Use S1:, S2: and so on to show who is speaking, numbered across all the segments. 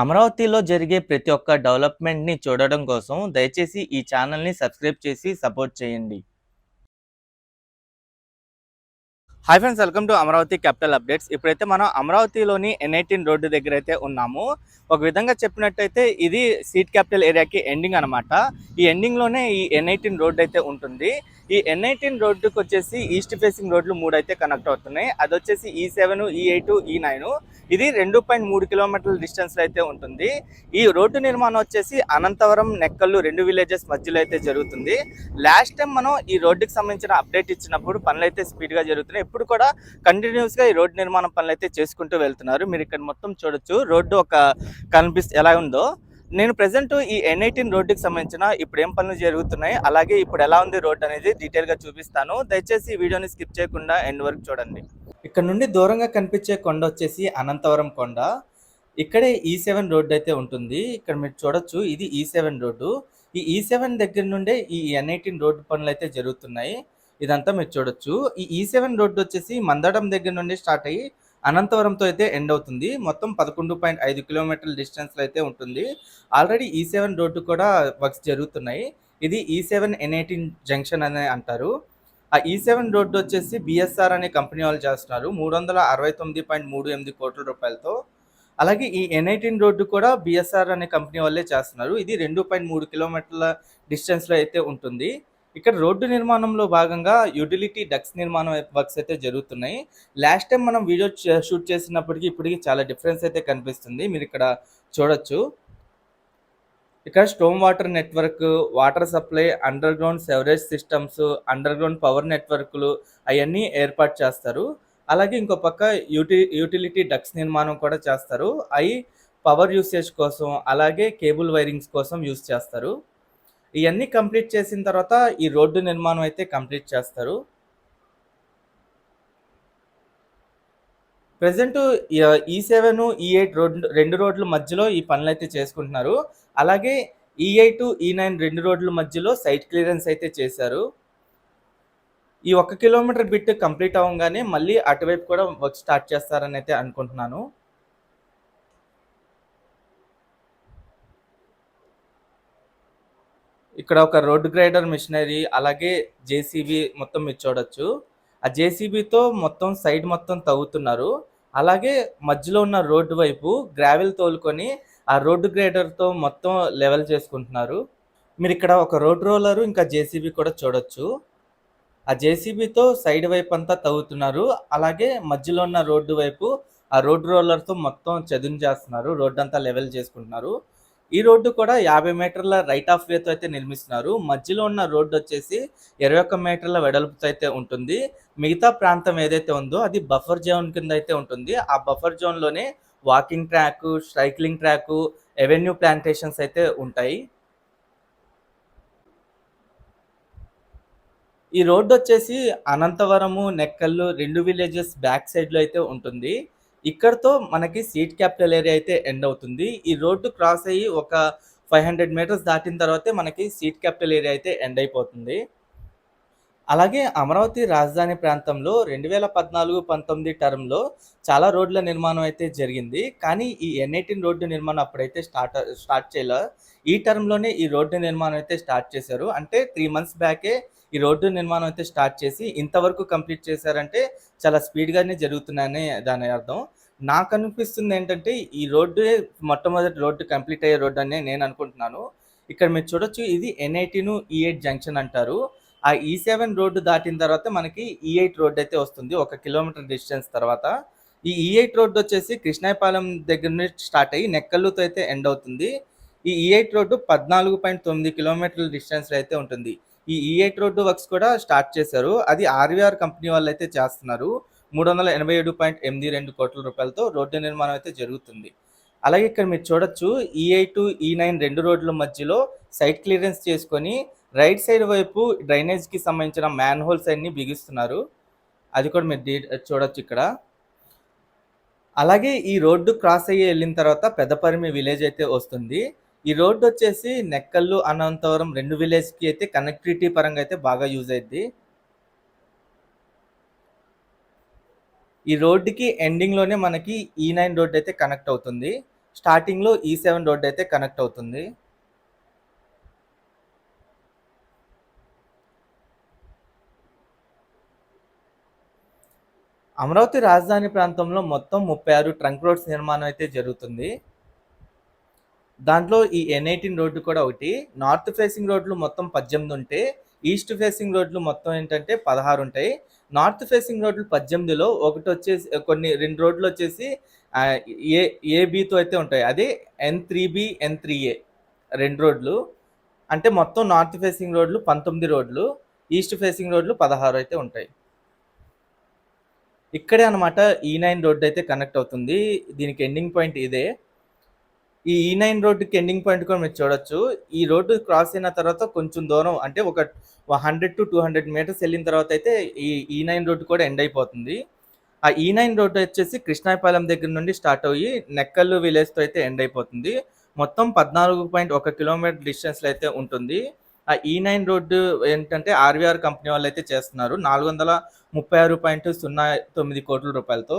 S1: అమరావతిలో జరిగే ప్రతి ఒక్క డెవలప్మెంట్‌ని చూడడం కోసం దయచేసి ఈ ఛానల్‌ని సబ్స్క్రైబ్ చేసి సపోర్ట్ చేయండి. Hi friends welcome to Amaravati capital updates. ఇప్పుడైతే మనం అమరావతిలోని ఎన్18 రోడ్డు దగ్గర అయితే ఉన్నాము. ఒక విధంగా చెప్పినట్టయితే ఇది సీట్ క్యాపిటల్ ఏరియాకి ఎండింగ్ అనమాట. ఈ ఎండింగ్‌లోనే ఈ ఎన్18 రోడ్ అయితే ఉంటుంది. ఈ ఎన్18 రోడ్డుకి వచ్చేసి ఈస్ట్ ఫేసింగ్ రోడ్లు e e e మూడు అయితే కనెక్ట్ అవుతున్నాయి. అది వచ్చేసి ఈ సెవెన్ ఈ ఎయిట్ ఈ నైన్ ఇది 2.3 కిలోమీటర్ల డిస్టెన్స్‌లో అయితే ఉంటుంది. ఈ రోడ్డు నిర్మాణం వచ్చేసి అనంతవరం, నెక్కల్లు రెండు విలేజెస్ మధ్యలో అయితే జరుగుతుంది. లాస్ట్ టైం మనం ఈ రోడ్డుకి సంబంధించిన అప్డేట్ ఇచ్చినప్పుడు పనులైతే స్పీడ్‌గా జరుగుతున్నాయి. ఇప్పుడు కూడా కంటిన్యూస్‌గా ఈ రోడ్డు నిర్మాణం పనులైతే చేసుకుంటూ వెళ్తున్నారు. మీరు ఇక్కడ మొత్తం చూడొచ్చు. రోడ్డు ఒక కనిపిస్ ఎలా ఉందో. నేను ప్రజెంట్ ఈ ఎన్18 రోడ్డుకి సంబంధించిన ఇప్పుడు ఏం పనులు జరుగుతున్నాయి, అలాగే ఇప్పుడు ఎలా ఉంది రోడ్ అనేది డీటెయిల్‌గా చూపిస్తాను. దయచేసి ఈ వీడియోని స్కిప్ చేయకుండా ఎండ్ వరకు చూడండి. ఇక్కడ నుండి దూరంగా కనిపించే కొండ వచ్చేసి అనంతవరం కొండ. ఇక్కడే ఈ సెవెన్ రోడ్ అయితే ఉంటుంది. ఇక్కడ మీరు చూడొచ్చు ఇది e ఈ సెవెన్ రోడ్డు. ఈ e ఈ సెవెన్ దగ్గర నుండే ఈ ఎన్18 రోడ్డు పనులు అయితే జరుగుతున్నాయి. ఇదంతా మీరు చూడొచ్చు. ఈ e ఈ7 రోడ్డు వచ్చేసి మందడం దగ్గర నుండి స్టార్ట్ అయ్యి అనంతవరంతో అయితే ఎండ్ అవుతుంది. మొత్తం 11.5 కిలోమీటర్ల డిస్టెన్స్‌లో అయితే ఉంటుంది. ఆల్రెడీ ఈ సెవెన్ రోడ్డు కూడా వర్క్స్ జరుగుతున్నాయి. ఇది ఈ7 ఎన్18 జంక్షన్ అని అంటారు. ఆ ఈ సెవెన్ రోడ్డు వచ్చేసి బీఎస్ఆర్ అనే కంపెనీ వాళ్ళు చేస్తున్నారు. 369.38 కోట్ల రూపాయలతో. అలాగే ఈ ఎన్18 రోడ్డు కూడా బీఎస్ఆర్ అనే కంపెనీ వాళ్ళే చేస్తున్నారు. ఇది 2.3 కిలోమీటర్ల డిస్టెన్స్‌లో అయితే ఉంటుంది. ఇక్కడ రోడ్డు నిర్మాణంలో భాగంగా యుటిలిటీ డక్స్ నిర్మాణం వర్క్స్ అయితే జరుగుతున్నాయి. లాస్ట్ టైం మనం వీడియో షూట్ చేసినప్పటికీ ఇప్పటికి చాలా డిఫరెన్స్ అయితే కనిపిస్తుంది. మీరు ఇక్కడ చూడొచ్చు. ఇక్కడ storm water network, water supply, under ground sewerage systems, under ground power నెట్వర్క్‌లు అవన్నీ ఏర్పాటు చేస్తారు. అలాగే ఇంకో పక్క యూటి యూటిలిటీ డక్స్ నిర్మాణం కూడా చేస్తారు. అయి పవర్ యూసేజ్ కోసం, అలాగే కేబుల్ వైరింగ్స్ కోసం యూజ్ చేస్తారు. ఇవన్నీ కంప్లీట్ చేసిన తర్వాత ఈ రోడ్డు నిర్మాణం అయితే కంప్లీట్ చేస్తారు. ప్రజెంట్ ఈ సెవెన్ ఈ ఎయిట్ రోడ్ రెండు రోడ్ల మధ్యలో ఈ పనులు అయితే చేసుకుంటున్నారు. అలాగే ఈ8, ఈ9 రెండు రోడ్ల మధ్యలో సైట్ క్లియరెన్స్ అయితే చేశారు. ఈ ఒక్క కిలోమీటర్ బిట్ కంప్లీట్ అవ్వగానే మళ్ళీ అటువైపు కూడా వర్క్ స్టార్ట్ చేస్తారని అయితే అనుకుంటున్నాను. ఇక్కడ ఒక రోడ్ గ్రైడర్ మిషనరీ అలాగే జేసీబీ మొత్తం మీరు చూడొచ్చు. ఆ జేసీబీతో మొత్తం సైడ్ మొత్తం తవ్వుతున్నారు. అలాగే మధ్యలో ఉన్న రోడ్డు వైపు గ్రావెల్ తోలుకొని ఆ రోడ్డు గ్రేడర్‌తో మొత్తం లెవెల్ చేసుకుంటున్నారు. మీరు ఇక్కడ ఒక రోడ్ రోలర్ ఇంకా జేసీబీ కూడా చూడొచ్చు. ఆ జేసీబీతో సైడ్ వైపు అంతా తవ్వుతున్నారు. అలాగే మధ్యలో ఉన్న రోడ్డు వైపు ఆ రోడ్ రోలర్‌తో మొత్తం చదును చేస్తున్నారు. రోడ్డు అంతా లెవెల్ చేసుకుంటున్నారు. ఈ రోడ్డు కూడా 50 మీటర్ల రైట్ ఆఫ్ వేతో అయితే నిర్మిస్తున్నారు. మధ్యలో ఉన్న రోడ్డు వచ్చేసి 21 మీటర్ల వెడల్పుతో అయితే ఉంటుంది. మిగతా ప్రాంతం ఏదైతే ఉందో అది బఫర్ జోన్ కింద అయితే ఉంటుంది. ఆ buffer జోన్‌లోనే walking track, cycling track, avenue plantations అయితే ఉంటాయి. ఈ రోడ్డు వచ్చేసి అనంతవరము, నెక్కల్లు రెండు విలేజెస్ బ్యాక్ సైడ్‌లో అయితే ఉంటుంది. ఇక్కడతో మనకి సీట్ క్యాపిటల్ ఏరియా అయితే ఎండ్ అవుతుంది. ఈ రోడ్డు క్రాస్ అయ్యి ఒక 500 మీటర్స్ దాటిన తర్వాతే మనకి సీట్ క్యాపిటల్ ఏరియా అయితే ఎండ్ అయిపోతుంది. అలాగే అమరావతి రాజధాని ప్రాంతంలో 2014, 19 టర్మ్‌లో చాలా రోడ్ల నిర్మాణం అయితే జరిగింది. కానీ ఈ ఎన్18 రోడ్డు నిర్మాణం అప్పుడైతే స్టార్ట్ స్టార్ట్ చేయలే ఈ టర్మ్‌లోనే ఈ రోడ్డు నిర్మాణం అయితే స్టార్ట్ చేశారు. అంటే త్రీ మంత్స్ బ్యాకే ఈ రోడ్డు నిర్మాణం అయితే స్టార్ట్ చేసి ఇంతవరకు కంప్లీట్ చేశారంటే చాలా స్పీడ్‌గానే జరుగుతున్నాయని దాని అర్థం. నాకు అనిపిస్తుంది ఏంటంటే ఈ రోడ్డు మొట్టమొదటి రోడ్డు కంప్లీట్ అయ్యే రోడ్డు అనే నేను అనుకుంటున్నాను. ఇక్కడ మీరు చూడొచ్చు ఇది ఎన్18, ఈ8 జంక్షన్ అంటారు. ఆ e ఈ సెవెన్ రోడ్డు దాటిన తర్వాత మనకి e ఈ8 రోడ్ అయితే వస్తుంది. ఒక కిలోమీటర్ డిస్టెన్స్ తర్వాత. ఈ e ఈ8 రోడ్డు వచ్చేసి కృష్ణాయపాలెం దగ్గర నుంచి స్టార్ట్ అయ్యి నెక్కల్లుతో అయితే ఎండ్ అవుతుంది. ఈ ఈ8 రోడ్డు 14.9 కిలోమీటర్ల డిస్టెన్స్‌లో అయితే ఉంటుంది. ఈ ఈ8 రోడ్డు వర్క్స్ కూడా స్టార్ట్ చేశారు. అది ఆర్‌వీఆర్ కంపెనీ వాళ్ళు అయితే చేస్తున్నారు. 387.82 కోట్ల రూపాయలతో రోడ్డు నిర్మాణం అయితే జరుగుతుంది. అలాగే ఇక్కడ మీరు చూడొచ్చు ఈ8, ఈ9 e రెండు రోడ్ల మధ్యలో సైట్ క్లియరెన్స్ చేసుకొని రైట్ సైడ్ వైపు డ్రైనేజ్‌కి సంబంధించిన మ్యాన్ హోల్స్ అన్ని బిగిస్తున్నారు. అది కూడా మీరు చూడొచ్చు ఇక్కడ. అలాగే ఈ రోడ్డు క్రాస్ అయ్యి వెళ్ళిన తర్వాత పెద్దపరిమి విలేజ్ అయితే వస్తుంది. ఈ రోడ్డు వచ్చేసి నెక్కల్లు, అనంతవరం రెండు విలేజ్‌కి అయితే కనెక్టివిటీ పరంగా అయితే బాగా యూజ్ అయింది ఈ రోడ్డుకి ఎండింగ్‌లోనే మనకి ఈ నైన్ రోడ్ అయితే కనెక్ట్ అవుతుంది. స్టార్టింగ్లో ఈ సెవెన్ రోడ్ అయితే కనెక్ట్ అవుతుంది. అమరావతి రాజధాని ప్రాంతంలో మొత్తం ముప్పై ఆరు ట్రంక్ రోడ్స్ నిర్మాణం అయితే జరుగుతుంది. దాంట్లో ఈ ఎన్ ఎయిటీన్ రోడ్డు కూడా ఒకటి. నార్త్ ఫేసింగ్ రోడ్లు మొత్తం పద్దెనిమిది ఉంటే ఈస్ట్ ఫేసింగ్ రోడ్లు మొత్తం ఏంటంటే పదహారు ఉంటాయి. నార్త్ ఫేసింగ్ రోడ్లు పద్దెనిమిదిలో ఒకటి వచ్చేసి కొన్ని రెండు రోడ్లు వచ్చేసి ఏ ఏబీతో అయితే ఉంటాయి. అదే N three B N three A రెండు రోడ్లు. అంటే మొత్తం నార్త్ ఫేసింగ్ రోడ్లు పంతొమ్మిది రోడ్లు ఈస్ట్ ఫేసింగ్ రోడ్లు పదహారు అయితే ఉంటాయి. ఇక్కడే అనమాట ఈ నైన్ రోడ్ అయితే కనెక్ట్ అవుతుంది. దీనికి ఎండింగ్ పాయింట్ ఇదే. ఈ e ఈ నైన్ రోడ్డుకి ఎండింగ్ పాయింట్ కూడా మీరు చూడొచ్చు. ఈ రోడ్డు క్రాస్ అయిన తర్వాత కొంచెం దూరం అంటే ఒక hundred to two hundred meters వెళ్ళిన తర్వాత అయితే ఈ e ఈ నైన్ రోడ్డు కూడా ఎండ్ అయిపోతుంది. ఆ e ఈ నైన్ రోడ్డు వచ్చేసి కృష్ణాయపాలెం దగ్గర నుండి స్టార్ట్ అయ్యి నెక్కల్లు విలేజ్తో అయితే ఎండ్ అయిపోతుంది. మొత్తం పద్నాలుగు పాయింట్ ఒక కిలోమీటర్ డిస్టెన్స్లో అయితే ఉంటుంది. ఆ ఈ నైన్ రోడ్డు ఏంటంటే ఆర్వీఆర్ కంపెనీ వాళ్ళు అయితే చేస్తున్నారు. నాలుగు వందల ముప్పై ఆరు పాయింట్ సున్నా తొమ్మిది కోట్ల రూపాయలతో.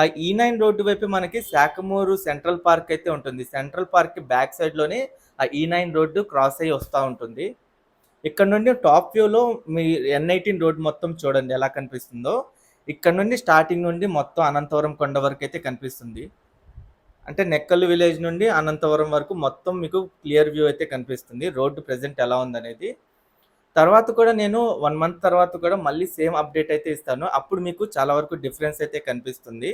S1: ఆ e ఈ నైన్ రోడ్డు వైపు మనకి శాఖమూరు సెంట్రల్ పార్క్ అయితే ఉంటుంది. సెంట్రల్ పార్క్ బ్యాక్ సైడ్లోనే ఆ e ఈ నైన్ రోడ్డు క్రాస్ అయ్యి వస్తూ ఉంటుంది. ఇక్కడ నుండి టాప్ వ్యూలో మీ ఎన్ ఎయిటీన్ రోడ్ మొత్తం చూడండి ఎలా కనిపిస్తుందో. ఇక్కడ నుండి స్టార్టింగ్ నుండి మొత్తం అనంతవరం కొండ వరకు అయితే కనిపిస్తుంది. అంటే నెక్కల్ విలేజ్ నుండి అనంతవరం వరకు మొత్తం మీకు క్లియర్ వ్యూ అయితే కనిపిస్తుంది. రోడ్డు ప్రజెంట్ ఎలా ఉందనేది. తర్వాత కూడా నేను వన్ మంత్ తర్వాత కూడా మళ్ళీ సేమ్ అప్డేట్ అయితే ఇస్తాను. అప్పుడు మీకు చాలా వరకు డిఫరెన్స్ అయితే కనిపిస్తుంది.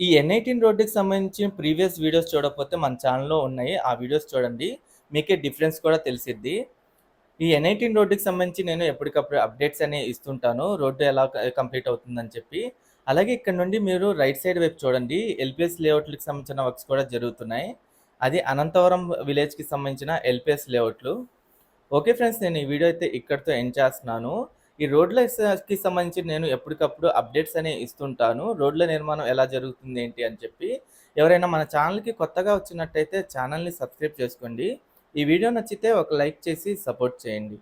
S1: ఈ ఎన్ ఎయిటీన్ రోడ్డుకి సంబంధించిన ప్రీవియస్ వీడియోస్ చూడకపోతే మన ఛానల్లో ఉన్నాయి. ఆ వీడియోస్ చూడండి. మీకే డిఫరెన్స్ కూడా తెలిసిద్ది. ఈ ఎన్ ఎయిటీన్ రోడ్డుకి సంబంధించి నేను ఎప్పటికప్పుడు అప్డేట్స్ అనేవి ఇస్తుంటాను. రోడ్డు ఎలా కంప్లీట్ అవుతుందని చెప్పి. అలాగే ఇక్కడ నుండి మీరు రైట్ సైడ్ వైపు చూడండి. ఎల్పిఎస్ లేఅవుట్లకు సంబంధించిన వర్క్స్ కూడా జరుగుతున్నాయి. అది అనంతవరం విలేజ్కి సంబంధించిన ఎల్పిఎస్ లేఅవుట్లు ఓకే ఫ్రెండ్స్ నేను ఈ వీడియో అయితే ఇక్కడితో ఎండ్ చేస్తున్నాను. ఈ రోడ్లకి సంబంధించి నేను ఎప్పటికప్పుడు అప్డేట్స్ అనేవి ఇస్తుంటాను. రోడ్ల నిర్మాణం ఎలా జరుగుతుంది ఏంటి అని చెప్పి. ఎవరైనా మన ఛానల్కి కొత్తగా వచ్చినట్టయితే ఛానల్ని సబ్స్క్రైబ్ చేసుకోండి. ఈ వీడియో నచ్చితే ఒక లైక్ చేసి సపోర్ట్ చేయండి.